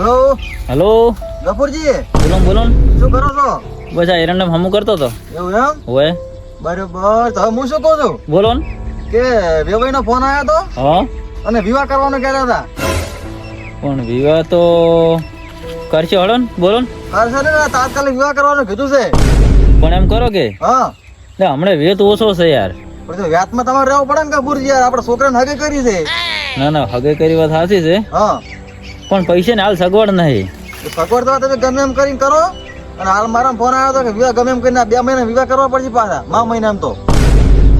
Hello? Hello? ગફુરજી બોલો બોલો. શું કરો છો? બસ આ એરંડમ હમું કરતો હતો એવું એમ? હોય બરોબર તો હું શું કહું છું? બોલો કે વેવાઈ નો ફોન આવ્યો હતો હા. અને વિવાહ કરવાનો કહેતા હતા. પણ વિવાહ તો કરશે હળો ને બોલો હા ને તાત્કાલિક વિવાહ કરવાનું કીધું છે. પણ એમ કરો કે? હા. લે હમણાં વેત ઓછો છે યાર. પણ તો વ્યાતમાં તમારે રહેવું પડે ને કપૂરજી યાર આપણે છોકરાને હગે કરી છે. ના ના હગે કરી વાત સાચી છે. હા. પણ પૈસા ને હાલ સગવડ નહીં સગવડ તો તમે ગમે એમ કરીને કરો અને હાલ મારા ફોન આવ્યો હતો કે વિવાહ ગમે એમ કરીને બે મહિના વિવાહ કરવા પડશે પાછા મા મહિના તો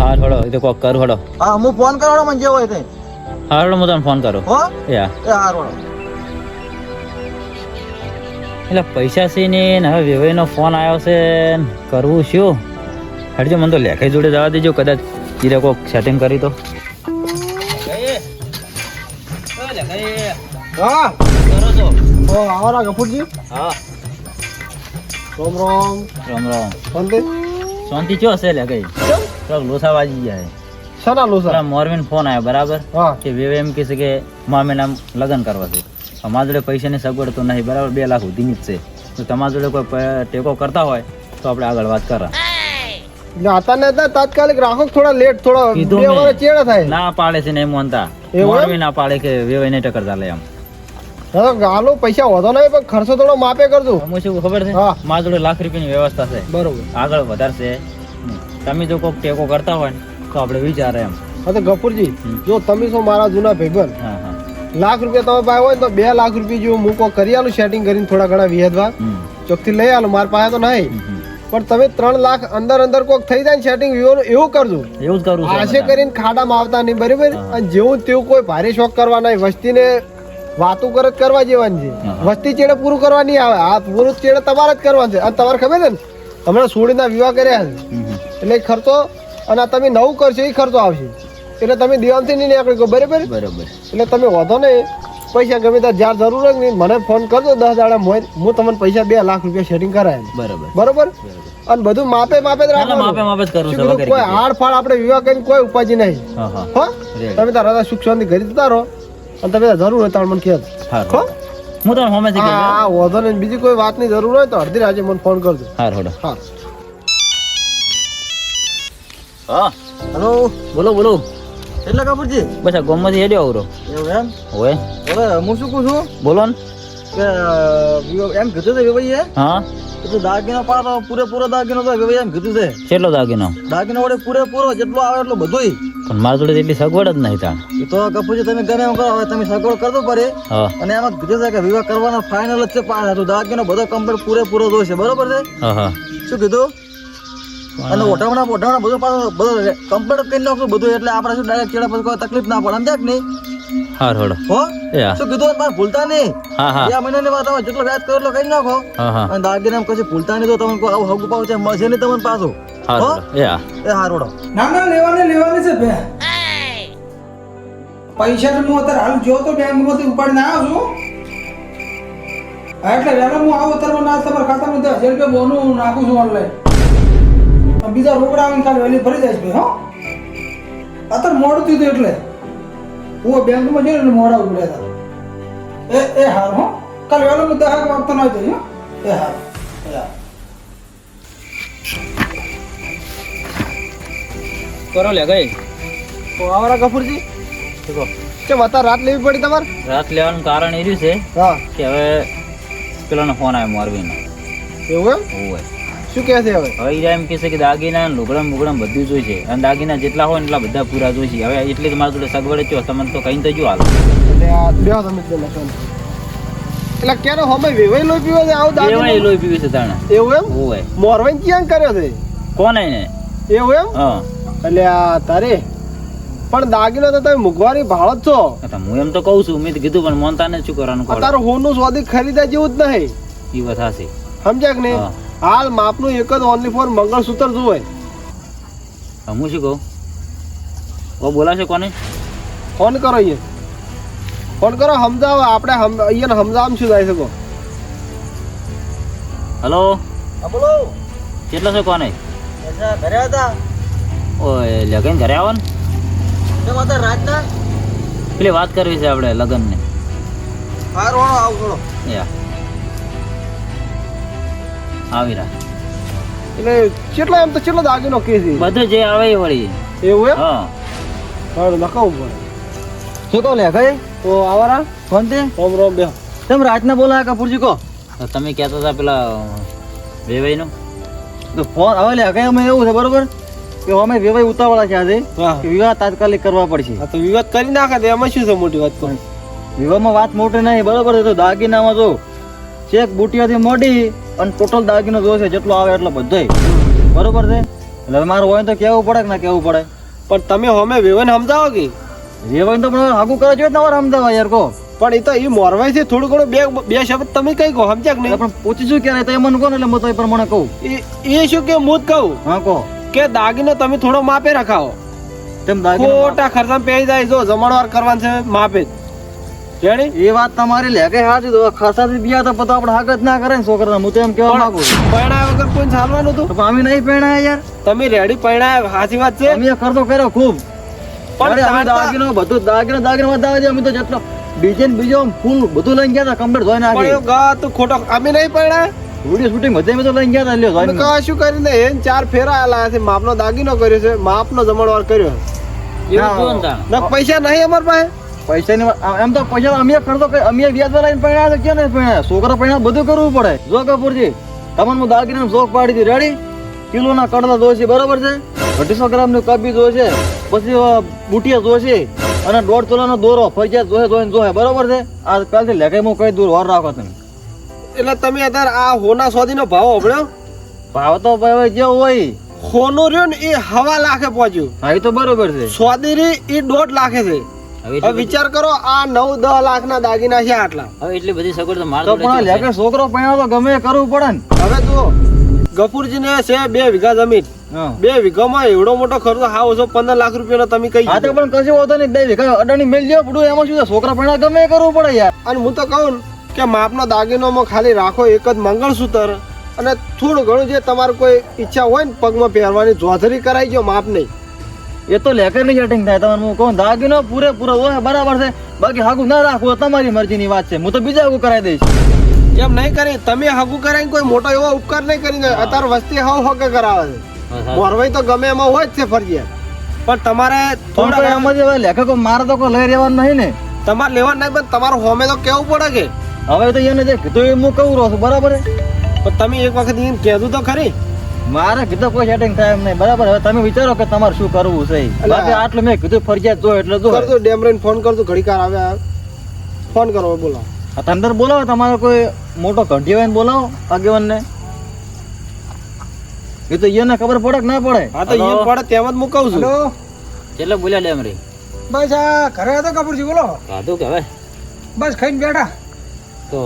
હા હળો એ તો કોક કર હળો હા હું ફોન કરવાનો મને જે હોય તે હા હળો હું તને ફોન કરું હો એ હા હારું એટલે પૈસા છે ને હવે વેવાઈનો ફોન આવ્યો છે કરવું શું હડજો મને તો લેખાઈ જોડે જવા દેજો કદાચ ચીરે કોક સેટિંગ કરી તો હા તો આવરા કપૂરજી હા રોમ રોમ રામ રામ શાંતિ શાંતિ ચો છે લે ગઈ તો લોસા વાજી જાય શાના લો પેલા મોરવીન ફોન આવ્યો બરાબર કે વેવે એમ કહે છે કે મામે નામ લગ્ન કરવા છે અમારા જોડે પૈસાની સગવડ તો નહીં બરાબર બે લાખ સુધીની જ છે તો તમારા જોડે કોઈ ટેકો કરતા હોય તો આપણે આગળ વાત કરો અત્યારે તાત્કાલિક રાખો થોડા લેટ થોડા બે વાર ચેડા થાય ના પાડે છે ને એમ માનતા મોરવી ના પાડે કે વેવે નહીં ટક્કર ચાલે એમ ગાલો પૈસા વધો નહીં પણ ખર્ચો થોડો માપે કરજો. અમે શું ખબર છે? હા. મારા જોડે લાખ રૂપિયાની વ્યવસ્થા છે. બરોબર. આગળ વધારશે. તમે જો કોઈક ટેકો કરતા હોય ને તો આપણે વિચારે એમ. હા તો ગફુરજી જો તમે છો મારા જૂના ભાઈબંધ હા હા. લાખ રૂપિયા તમે પાસે હોય તો બે લાખ રૂપિયા જેવું મૂકો કરી આલું સેટિંગ કરીને થોડા ઘણા વિહેદવા. ચોકથી લઈ આલું મારા પાસે તો નહીં. પણ તમે ત્રણ લાખ અંદર અંદર કોક થઈ જાય ને સેટિંગ એવું કરજો. એવું જ કરું છે આશે કરીને ખાડામાં આવતા નહીં બરાબર? અને જેવું તેવું કોઈ ભારે શોખ કરવા નહીં વસ્તીને વાતો કરત કરવા જેવાની છે. વસ્તી ચેડે પૂરું કરવાની આવે. આ પૂરું ચેડે તમારે જ કરવાનું છે. અને તમારે ખબર છે ને હમણાં સોડીના વિવાહ કર્યા છે. એટલે ખર્ચો અને આ તમે નવું કરશો એ ખર્ચો આવશે. એટલે તમે દિવાલથી નહીં નીકળી. ગયો બરાબર? બરોબર. એટલે તમે વધો નહીં. પૈસા ગમે ત્યાં જ્યારે જરૂર હોય ને મને ફોન કરજો દસ દાડા મોય હું તમને પૈસા બે લાખ રૂપિયા સેટિંગ કરાય બરાબર. બરોબર? અને બધું માપે માપે જ ના, ના, માપે માપે જ કરું કોઈ હાડ ફાડ આપણે વિવાહ કરીને કોઈ ઉપાજી નહીં. હા. તમે તારા સુખ શાંતિ ઘરે જતા રહો. અને તમે જરૂર હોય તાર મને કહેજો. હારું. હું? તમને હોમે થી હા વધો ને બીજી કોઈ વાતની જરૂર હોય તો અડધી રાજે મને ફોન કરજો. હા હોડો. હા. હા. હલો? બોલો બોલો. એટલે કપૂરજી બસ આ ગોમમાંથી હેડ્યો આવરો. એવું એમ? હોય હવે હું શું કહું છું? બોલો ને. કે એમ કીધું છે ભાઈ હા. તો તું દાગીનો પાડો પૂરેપૂરો દાગીનો તો ભાઈ એમ કીધું છે. કેટલો દાગીનો? દાગીનો વડે પૂરેપૂરો જેટલો આવે એટલો બધોય. પણ મારા જોડે એટલી સગવડ જ નહીં તાણ. તો કપૂરજી તમે ગમે એમ કરો હવે તમે સગવડ કરતો પડે અને એમાં કીધું છે કે વિવાહ કરવાનો ફાઇનલ જ છે પાછા હતું દાગીનો બધો કમ્પ્લીટ પૂરેપૂરો જોઈશે બરોબર છે? શું કીધું? અને ઓઢામણા ઓઢામણા બધું પાછું બધું કમ્પ્લીટ કરી નાખશું બધું. એટલે આપણે શું ડાયરેક્ટ ચેડા પછી કોઈ તકલીફ ના પડે. સમજાય કે નહીં? હાર હોડો હો? એ શું કીધું મારે ભૂલતા નહીં? હા હા. બે મહિનાની વાત આવે જેટલો વ્યાજ કરો એટલો કરી નાખો. હા હા. અને દાગીના કશું ભૂલતા નહીં તો તમને કોઈ આવું હગું પાવ છે મળશે નહીં તમને પાછું. હા? હોડો એ હા એ ના ના લેવાને લેવાની છે બે. પૈસા તો હું અત્યારે હાલ જો તો બેંકમાંથી ઉપાડીને આવ્યો છું. હા એટલે વહેલો હું આવું અત્યારે ના તમારા ખાતામાં દસ હજાર રૂપિયા બોનું નાખું છું ઓનલાઈન બીજા રોકડા આવીને કાલે વહેલી ભરી જાય ભાઈ હો. અત્યારે મોડું થયું હતું એટલે. હું બેંકમાં જઈને એટલે મોડા ઉભર્યા હતા એ એ હાર હો. કાલે વહેલો હું દસ વાગતો ના જઈ એ હાર કરો લે ગઈ. તો આવરા કપૂરજી કે અત્યારે રાત લેવી પડી તમારે? રાત લેવાનું કારણ એ રહ્યું છે હા. કે હવે પેલાનો ફોન આવ્યો મોરબીનો. એવું એમ? હોય. શું કહે છે હવે? હવે એમ કહે છે કે દાગીના લુગડમ લુગડા બધું જોઈ છે. અને દાગીના જેટલા હોય એટલા બધા પૂરા જોઈશે હવે એટલે જ મારા જોડે સગવડ જ તમને તો કઈ તો જો હાલ. એટલે તમે એટલે કેનો હમે વેવાઈ લોહી પીવો છે આવું દાગીના? વેવાઈ લોહી પીવી છે તાણે. એવું એમ? હોય મોરવાઈ ક્યાં કર્યો છે? કોને? ને એવું એમ? હા. એટલે આ તારે. પણ દાગીનો તો તમે મુગવારી ભાળો જ છો. હું એમ તો કહું છું મેં કીધું પણ મોન તાને શું કરવાનું? તારું હોનું સ્વાદી ખરીદા જેવું જ નહીં. એ વાત હાસી સમજ્યા કે નહીં. હાલ માપનું એક જ ઓનલી ફોર મંગળસૂત્ર જોવે હું શું કહું? ઓ બોલાશે કોને? ફોન કરો અહીંયા. ફોન કરો સમજાવો આપણે હમ- અહીંયા સમજાવવામાં શું જાય શકો હલો? બોલો. કેટલો છે કોને? ઘરે હતા. ઓય લગન ઘરે આવો ને. કેમ હતા રાતના? પેલી વાત કરવી છે આપણે લગ્નની. હા રોડો આવ થોડો યા. આવી રહ્યા. એટલે કેટલા એમ તો કેટલો દાગીનો કે છે બધું જે આવે એ વળી. એવું એમ? હા. પણ નખાવું પડે. શું કહો લે કઈ તો આવારા? ફોન તે રોમ રોમ બે. તમે રાતના બોલાયા કપૂરજી કો? તમે કહેતા હતા પેલા વેવાઈનું. તો ફોન હવે લે કઈ અમે એવું છે બરોબર? કે અમે વેવાઈ ઉતાવળા છે આજે વિવાહ તાત્કાલિક કરવા પડશે. તો વિવાદ કરી નાખે તો એમાં શું છે મોટી વાત પણ વિવાહમાં વાત મોટી નહીં બરોબર છે. તો દાગીનામાં જો ચેક બુટિયાથી મોડી અને ટોટલ દાગીનો જોશે જેટલો આવે એટલો બધો બરોબર છે? એટલે મારું હોય તો કેવું પડે કે ના કેવું પડે. પણ તમે હમે વેવન સમજાવો કે? વેવન તો પણ હાગું કરે જોઈએ તમારે સમજાવવા યાર કો પણ એ તો એ મોરવાઈ છે થોડું ઘણું બે બે શબ્દ તમે કઈ કહો સમજ્યા કે નહીં? પણ પૂછીશું ક્યારે? તો એ મને કહો ને એટલે હું તો એ પ્રમાણે કહું. એ એ શું કે હું જ કહું? હા કહો. કે દાગીનો તમે થોડો માપે રખાવો. તેમ દાગીનો ખોટા ખર્ચા પેઈ જાય જો જમણવાર કરવાનું છે માપે જ. રેડી? એ વાત તમારી લે કે હાચી તો ખાસાથી બિયા તો પછી આપણે હાક ના કરે ને છોકરા હું તો એમ કહેવા માંગુ છું. વગર કોઈ ચાલવાનું હતું? તો અમે નહીં પહેણાયા યાર. તમે રેડી પરણાયા સાચી વાત છે? અમે ખર્ચો કર્યો ખૂબ. પણ અમે દાગીનો બધું દાગીનો દાગીનો વધારે છે. અમે તો જેટલો ડીજે બીજો ફૂલ બધું લઈને ગયા હતા કમ્પ્લીટ ધોઈને પણ ગા તું ખોટો અમે નહીં પરણાયા વીડિયો શૂટિંગ બધે મેં તો લઈને ગયા લ્યો અમે ધોઈને. કશું કરીને? એન ચાર ફેરા આલા છે માપનો દાગીનો કર્યો છે માપનો જમણવાર કર્યો એવું જુઓ ને પૈસા નહીં અમાર પાસે? પૈસાની એમ તો પૈસા અમે કરતો કે અમે વ્યાજ લઈને પહેણ્યા છે ને નહીં છોકરા પહેણ્યા બધું કરવું પડે. જો કપૂરજી તમને હું દાગીના શોખ પાડી હતી રેડી કિલોના કડલા જોશે બરોબર છે? અઢીસો ગ્રામનું કબી જોશે પછી બુટિયા જોશે અને દોઢ તોલાનો દોરો ફરજિયાત જોશે જોઈને જોશે બરોબર છે? આ કાલથી લેખે હું કઈ દૂર વાર રાખો તમે. એટલે તમે અત્યારે આ હોના સોદીનો ભાવ હોભળ્યો ભાવ તો ભાઈ જે હોય. હોનો રહ્યો ને એ હવા લાખે પહોંચ્યું. હા એ તો બરોબર છે. સોદી રી એ દોઢ લાખે છે. હવે વિચાર કરો આ નવ દસ લાખ ના દાગીના છે આટલા. હવે એટલી બધી સગવડ તો માર પણ કેવું છોકરો પૈણો તો ગમે કરવું પડે ને. હવે જુઓ ગફુરજી ને છે બે વીઘા જમીન. બે વીઘામાં એવડો મોટો ખર્ચો હા ઓછો પંદર લાખ રૂપિયાનો તમે કઈ હા તો પણ કશું હોતો નહીં બે વીઘા અડાણી મેળ જેવો પડું એમાં શું છોકરા પૈણા ગમે કરવું પડે યાર. અને હું તો કહું ને કે માપનો દાગીનોમાં ખાલી રાખો એક જ મંગળસૂત્ર. અને થોડું ઘણું જે તમારે કોઈ ઈચ્છા હોય ને પગમાં પહેરવાની જોધરી કરાઈ ગયો માપ નહીં. એ તો લેકરની સેટિંગ થાય તમને હું કહું દાગીનો પૂરેપૂરો હોય બરાબર છે. બાકી હાગુ ના રાખવું તમારી મરજીની વાત છે. હું તો બીજા હાગુ કરાવી દઈશ. એમ નહીં કરી? તમે હાગુ કરાવીને કોઈ મોટો એવો ઉપકાર નહીં કરીને અત્યારે વસ્તી હાવ હકે કરાવે છે. મોરવાઈ તો ગમે એમાં હોય જ છે ફરજિયાત. પણ તમારે થોડા એમ જ હવે લેખકો મારે તો કોઈ લઈ રહેવાનું નહીં ને. તમારે લેવા નહીં પણ તમારું હોમે તો કેવું પડે કે? હવે તો એને જે કીધું એ હું કહું રહું છું બરાબર પણ તમે એક વખત એને કહેતું તો ખરી. મારે કીધું કોઈ સેટિંગ થાય એમ નહીં. બરાબર? હવે તમે વિચારો કે તમારે શું કરવું છે બાકી આટલું મેં કીધું ફરજિયાત જો એટલે જો. કરજો ડેમરેન ફોન કરજો ઘડીકાર આવે ફોન કરો બોલો આ તમે બોલાવો તમારો કોઈ મોટો ઘંટી હોય બોલાવો આગેવાનને. એ તો એને ખબર પડે કે ના પડે? હા તો હલો. ઈ પડે તેમ જ મુકાવું છું. એટલે બોલ્યા ડેમરી બસ આ ઘરે હતો કપૂરજી બોલો. કાધું કે હવે? બસ ખાઈને બેઠા. તો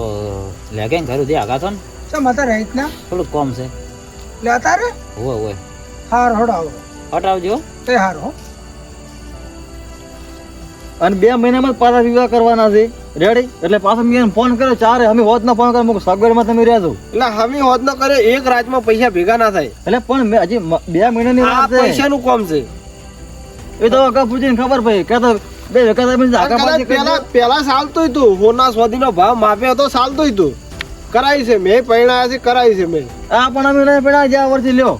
લેગે ઘરું દે આગા ને? ચમ હતા રહીત ના થોડુંક કોમ છે. એટલે રે હોય હોય. હાર હડાવો. હટાવજો. તે હાર હો. અને બે મહિનામાં પાછા વિવાહ કરવાના છે. રેડી એટલે પાછો મેં ફોન કર્યો ચારે અમે હોત ના ફોન કર્યો મુક સગવડમાં તમે રહ્યા છો એટલે અમે હોદ ના કરે એક રાજમાં પૈસા ભેગા ના થાય. એટલે પણ મેં હજી બે મહિનાની વાત છે. પૈસાનું કોમ છે. એ તો અગા પૂછીને ખબર પડી. કે તો બે વખત પેલા પેલા ચાલતું હતું હોના સ્વાધીનો ભાવ માપ્યો હતો ચાલતું હતું. કરાય છે મેં પૈણા છે કરાય છે મેં. આ પણ અમે નહીં પૈણા જ્યાં વર્ષથી લ્યો.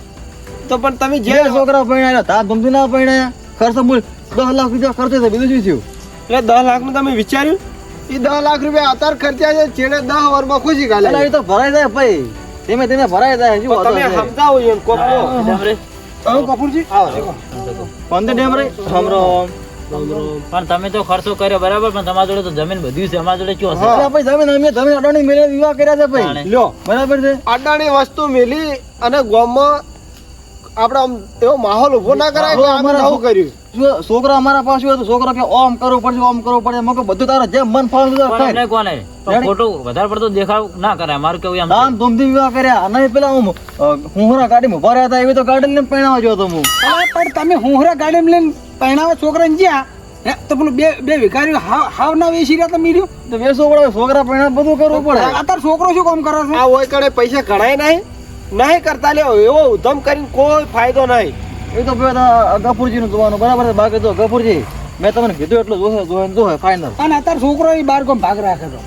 તો પણ તમે જે છોકરા પૈણા તા ધમથી ના પૈણા ખર્ચ બોલ દસ લાખ રૂપિયા ખર્ચે છે બીજું શું થયું? એટલે દસ લાખનું તમે વિચાર્યું? એ દસ લાખ રૂપિયા અત્યારે ખર્ચ્યા છે છેડે દસ વર્ષમાં ખુશી કાલે. એ તો ભરાઈ જાય ભાઈ. ધીમે ધીમે ભરાઈ જાય શું તમે? સમજાવો એમ આવો કપૂરજી? આવો. પંદર ડેમ રે રામ. પણ તમે તો ખર્ચો કર્યો બરાબર? પણ તમારા જોડે તો જમીન બધું છે. અમારા જોડે શું હશે ભાઈ જમીન અમે જમીન અડાણી મેળે વિવાહ કર્યા છે ભાઈ. લ્યો. બરાબર છે? અડાણી વસ્તુ મેલી અને ગામમાં આપણે આમ એવો માહોલ ઊભો ના કરાય કે અમે આવું કર્યું. છોકરા અમારા પાસે હોય તો છોકરા કે ઓમ કરવું પડશે ઓમ કરવું પડે મકો બધું તારા જેમ મન ફાવે પણ થાય કોને? ખોટું વધારે પડતો દેખાવ ના કરાય. મારું કેવું એમ છે. ધૂમધી વિવાહ કર્યા. અને પેલા હું હુંહરા ગાડીમાં ઊભા રહ્યા હતા એવી તો ગાડી લઈને પહેણાવા જો તો હું. પણ તમે હુંહરા ગાડી લઈને પહેણાવા છોકરાને જ્યાં હે, તો પેલું બે બે વિકારી હાવ ના વેસી રહ્યા તમે રહ્યું તો વેસો પડે છોકરા પહેણા બધું કરવું પડે. અત્યારે છોકરો શું કામ કરે છે? આ હોય કડે પૈસા કઢાય નહીં. નહીં કરતા લ્યો એવો ઉધમ કરીને કોઈ ફાયદો નહીં. એ તો પેલા ગફુરજી નું જોવાનું. બરાબર છે? બાકી તો ગફુરજી મેં તમને કીધું એટલું જોશે ને જોશે ફાઇનલ અને અત્યારે છોકરો એ બાર કોમ ભાગ રાખે તો.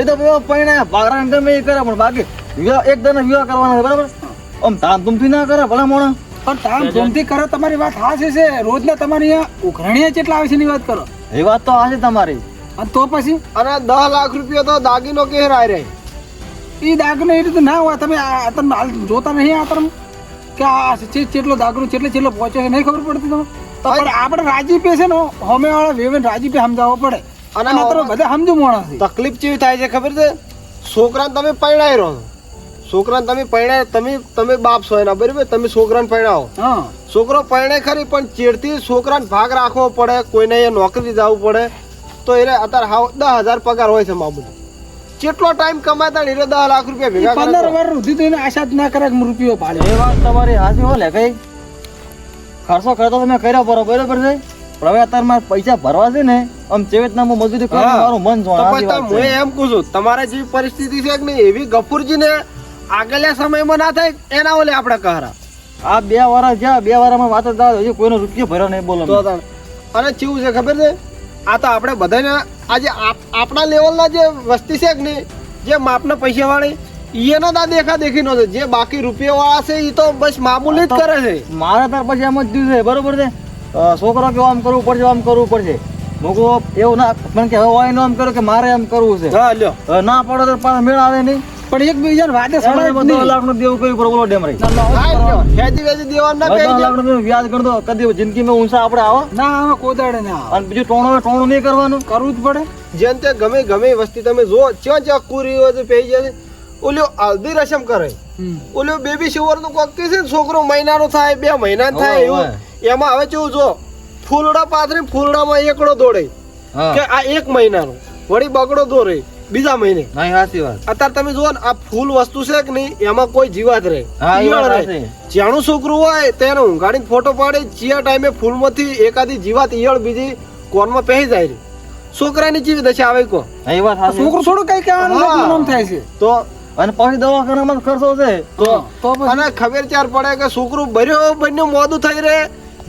એ તો પેલો પૈણા ભાગરા ગમે એ કરે પણ બાકી વિવાહ એક દાને વિવાહ કરવાના બરાબર? આમ ધામધૂમથી ના કરે ભલા મોણા? પણ તમે ધૂમથી કરો તમારી વાત હાચી છે. રોજના તમારી અહીંયા ઉઘરાણીયા કેટલા આવે છે એની વાત કરો. એ વાત તો હા છે તમારી. અને તો પછી? અને દસ લાખ રૂપિયા તો દાગીનો કે રાય રહે એ દાગીનો એ રીતે ના હોય. તમે આ તમે હાલ જોતા નહીં આ તમે? કે આ ચેટલો દાગનો ચેટલે ચેટલો પહોંચે છે નહીં ખબર પડતી તમે તો પણ આપણે રાજીપે છે ને હોમે વાળા વેવન રાજીપે સમજાવવો પડે. અને તમે બધા સમજો માણસ તકલીફ કેવી થાય છે ખબર છે? છોકરાને તમે પડાય રહો છો. છોકરાને તમે પરણાય તમે તમે બાપ છો એના બરાબર? તમે છોકરાને પરણાવો. છોકરો પરણે ખરી પણ ચેડથી છોકરાને ભાગ રાખવો પડે કોઈને અહીંયા નોકરી જવું પડે. તો એને અત્યારે હાવ દસ હજાર પગાર હોય છે મામૂલી કેટલો ટાઈમ કમાતા ને એને દસ લાખ રૂપિયા ભેગા પંદર કરે સુધી તો એને આશા જ ના કરે કે રૂપિયો પાડે. એ વાત તમારી હાચી હો લે કઈ. ખર્ચો કરતો તમે કર્યો બરો બરાબર છે? પણ હવે અત્યારે મારે પૈસા ભરવા છે ને આમ ચેવેત ના મજૂરી કરું. મારું મન તો જોવા હું એમ કહું છું તમારા જેવી પરિસ્થિતિ છે કે નહીં એવી ગફુરજીને આગળના સમયમાં ના થાય એના ઓલે આપણે કહરા. આ બે વારા જ્યાં બે વારામાં વાત જ હજુ કોઈનો રૂપિયો ભર્યો નહીં બોલો તો અને ચીવું છે ખબર છે? આ તો આપણે બધાને આજે આપ- આપણા લેવલના જે વસ્તી છે કે જે માપના પૈસા વાળી એના ના દેખા દેખી નો જે બાકી રૂપિયા વાળા છે એ તો બસ મામૂલી જ કરે છે. મારે તાર પછી એમ જ દીધું છે બરોબર છે? છોકરો કે આમ કરવું પડશે આમ કરવું પડશે. મૂકો એવું ના પણ કે હવે આમ કરો કે મારે એમ કરવું છે. હા ના પડે તો પાછા મેળ આવે નહીં. પણ એક બીજાને વાદે સડાય જ દસ લાખ નો દેવું કર્યું બોલો ડેમરી. હા ખેતી વેચી દેવાનું ના લાખનું વ્યાજ ગણતો કદી જિંદગીમાં ઊંસા આપણે આવો. ના આમાં કોદાડે ના અને બીજું ટોણો ટોણો નહીં કરવાનું. કરવું જ પડે. જેમ તે ગમે ગમે વસ્તી તમે જો ચ્યાં ચ્યાં કુરી હોય પેઈ જાય ઓલ્યો હલ્દી રસમ કરે. ઓલ્યો બેબી શોવરનું કોક કે છે ને છોકરો મહિનાનો થાય બે મહિના થાય એવું. એમાં હવે કેવું જો ફૂલડા પાથરી ફૂલડામાં એકડો દોડે. કે આ એક મહિનાનો. વળી બગડો દોરે. બીજા મહિને. હા સાચી વાત. અત્યારે તમે જુઓ ને આ ફૂલ વસ્તુ છે કે નહીં એમાં કોઈ જીવાત રહે. જ્યાંનું છોકરું હોય તેને ઊંઘાડીને ફોટો પાડે ચિયા ટાઈમે ફૂલમાંથી એકાદી જીવાત ઈયળ બીજી કોનમાં પહેરી જાય રહી છોકરાની જીવી દશા આવે કો છોકરું થોડું કઈ કહેવાનું હા. થાય છે. તો અને પછી દવાખાનામાં ખર્ચો છે. તો તો અને ખબર ચાર પડે કે છોકરું બન્યો બન્યો મોદું થઈ રહે.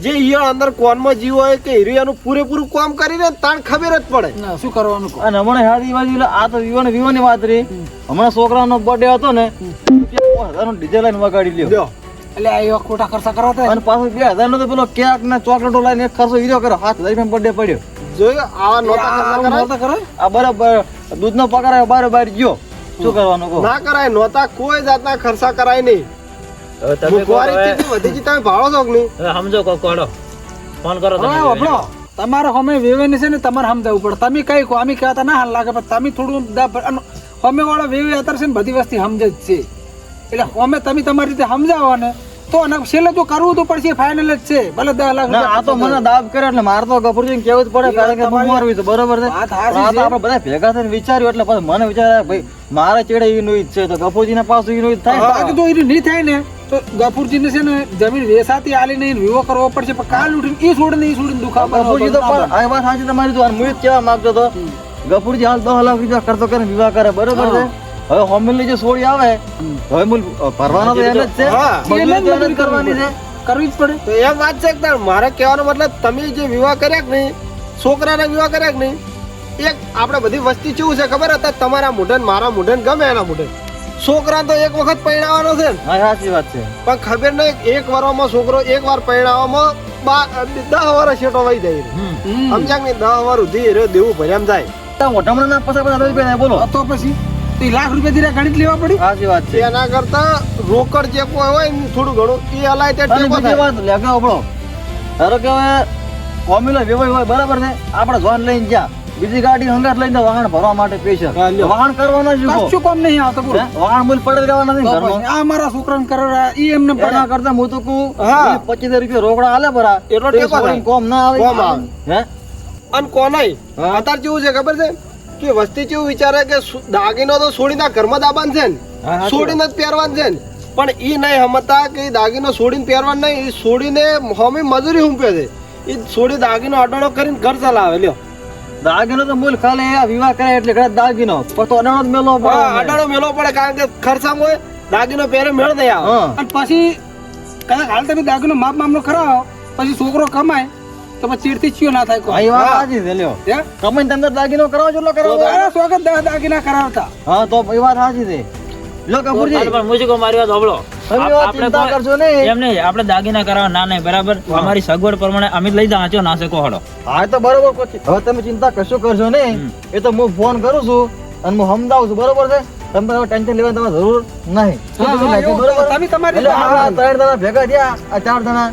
જે ઈયળ અંદર કોનમાં જીવ હોય કે હીરિયાનું પૂરેપૂરું કામ કરી રહે તાણ ખબર જ પડે. શું કરવાનું અને હમણાં હાથી બાજુ આ તો વિવાહ વિવાની વાત રહી. હમણાં છોકરાનો બર્થડે હતો ને હજારનો ડીજે લાઈન વગાડી લ્યો. એટલે આ એવા ખોટા ખર્ચા કરવા થાય અને પાછો બે હજાર નો તો પેલો કેક ને ચોકલેટો લાઈને એક ખર્ચો હીરો કર્યો. હાથ હજાર બર્થડે પડ્યો. જોયો? આ નોતા કરાય? આ બરાબર દૂધનો પગાર બાર બારે ગયો. શું કરવાનું ના કરાય નોતા કોઈ જાતના ખર્ચા કરાય નહીં. હવે તમે કહો મોંઘવારી વધી ગઈ તમે ભાળો છો કે સમજો કહો કોડો ફોન કરો તમે હવે તમારે હમે વેવેને છે ને તમારે સમજાવવું પડે. તમે કઈ અમે કહેતા ના હાલ લાગે પણ તમે થોડું ભર- વાળા વેવે અત્યારે છે ને બધી વસ્તી સમજે જ છે. એટલે હમે તમે તમારી રીતે સમજાવો ને તો અને છેલ્લે તો કરવું તો પડશે ફાઇનલ જ છે. ભલે દસ લાખ ના આ તો મને દાબ કરે એટલે મારે તો ગફુરજી કેવું જ પડે કારણ કે હું બરોબર છે. આપણે બધા ભેગા થઈને વિચાર્યું એટલે પછી મને વિચાર ભાઈ મારે ચેડે ઈ જ છે તો ગફુરજીને પાછું એનું જ થાય. તો એ નહીં થાય ને. તો ગફુરજીને છે ને જમીન વેસાતી આલી નહીં વિવો કરવો પડશે પણ કાલ ઉઠીને ઈ છોડીને એ છોડીને દુખાવ ગફુરજી તો પણ આ વાત સાચી તમારી તો હું જ કહેવા માંગતો હતો. ગફુરજી હાલ દસ લાખ રૂપિયા ખર્ચો કરીને વિવાહ કરે બરોબર છે? હવે હોમિલની જે સોળી આવે હવે મૂલ ભરવાનો તો એને જ છે. મજૂરી કરવાની છે. કરવી જ પડે. તો એમ વાત છે કે મારે કહેવાનો મતલબ તમે જે વિવાહ કર્યા કે નહીં છોકરાને વિવાહ કર્યા કે નહીં એક આપણે બધી વસ્તી કેવું છે ખબર? હતા તમારા મુઢન મારા મુઢન ગમે એના મુઢન. છોકરા તો એક વખત પૈણાવાનો છે હા સાચી વાત છે. પણ ખબર નહીં એક વારમાં છોકરો એક વાર પૈણાવામાં વહી જાય દસ વાર સુધી રહ્યો દેવું ભર્યામ જાય તો ના પસાર પસાર રૂપિયા બોલો. તો પછી તો લાખ રૂપિયા ધીરે ગણિત લેવા પડી સાચી વાત છે. એના કરતા રોકડ જે કોઈ હોય ને થોડું ઘણું એ હલાય તે ટેકો થાય. વાત લેખા આપણો ધારો કે હવે ફોર્મ્યુલા વ્યવહાર હોય બરાબર છે? આપણે જોન લઈને જા બીજી ગાડી હંગાત લઈને વાહન ભરવા માટે પેશર વાહન કરવાનો જ શું કશું કામ નહીં આવતો વાહન બોલ પડે રહેવાના પછી આ મારા છોકરાને કરવા ઈ એમને પડે કરતા હું તો કું હા. પચીસ રૂપિયા રોકડા હાલે ભરા. એટલો ટેકો કોમ ના આવે. કોમ આવે. હે? અને કોનાય? હા. અત્યારે કેવું છે ખબર છે? કે વસ્તી જેવું વિચારે કે દાગીનો તો છોડીના ઘરમાં દાબાન છે ને. છોડીને જ પહેરવાનું છે ને. પણ ઈ નહીં સમજતા કે દાગીનો છોડીને પહેરવાનું નહીં. ઈ છોડીને હોમી મજૂરી હુંપે છે. એ છોડી દાગીનો અડોડો કરીને ઘર ચલાવે લ્યો. દાગીનો તો મૂલ ખાલે આ વિવાહ કરે એટલે કદાચ દાગીનો. પણ તો અડાણો મેલો પડે અડાણો મેલો પડે કારણ કે ખર્ચામાં હોય દાગીનો પહેરે મેળ દે આવે હા. અને પછી કદાચ હાલ તમે દાગીનો માપ મામલો કરાવો પછી છોકરો કમાય તો પછી ચીડતી ચીયો ના થાય હા, કોઈ વાત સાચી છે લ્યો? કમાઈને તમે દાગીનો કરાવો છો એટલો કરાવો. અરે સ્વાગત દાગીના કરાવતા. હા તો એ વાત સાચી છે. લો કપૂરજી. પણ મુજકો મારી વાત સાંભળો. આપણે દાગીના કરાવવા ના નહીં બરાબર? અમારી સગવડ પ્રમાણે અમે લઈ જા ના શકો હડો હા તો બરોબર હવે તમે ચિંતા કશું કરશો નહીં. એ તો હું ફોન કરું છું અને હું સમજાવું છું બરોબર છે? તમે ટેન્શન લેવાની તમારે જરૂર નહીં. શું હા, કીધું હા, નાખ્યું, એવું બરોબર? તમે તમારી એટલે રીતે આ ત્રણ જણા ભેગા થયા આ ચાર જણા.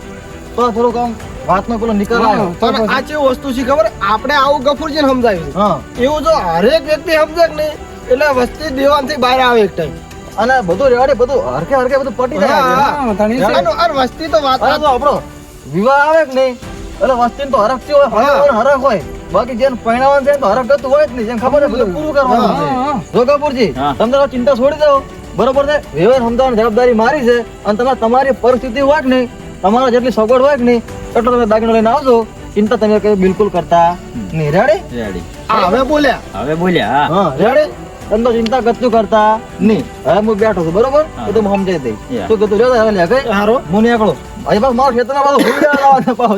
તો થોડુંક આમ વાતનો પેલો નિકાલ આવ્યો. આ કેવું વસ્તુ છે ખબર? આપણે આવું ગફુરજીને સમજાવ્યું એવું જો હરેક વ્યક્તિ સમજે નહીં. એટલે વસ્તી દેવાનથી બહાર આવે એક ટાઈમ અને બધું રેવાડે બધું હરખે હરખે બધું પટી જાય. અને વસ્તી તો વાત તો આપણો વિવાહ આવે કે નહીં? એટલે વસ્તી તો હરખ હોય. હરખ હોય. બાકી જેને પહેણાવાનું છે તો હરખ ગતું હોય જ નહીં. જેને ખબર બધું પૂરું કરવાનું. છે. જો કપૂરજી તમને ચિંતા છોડી દો બરોબર છે? વ્યવહાર સમજાવવાની જવાબદારી મારી છે અને તમે તમારી પરિસ્થિતિ હોય કે નહીં તમારા જેટલી સગવડ હોય કે નહીં એટલો તમે દાગીનો લઈને આવજો. ચિંતા તમે કઈ બિલકુલ કરતા નહીં. રેડી રેડી હવે બોલ્યા. હવે બોલ્યા હા. રેડી તમે તો ચિંતા કશું કરતા નહીં. હવે હું બેઠો છું બરોબર. એ તો હું સમજાઈ દઈ યા. કીધું રહ્યો હવે લે હારો હું નીકળો. અહીં બસ મારો ખેતરમાં પાછો ભૂલી પાછો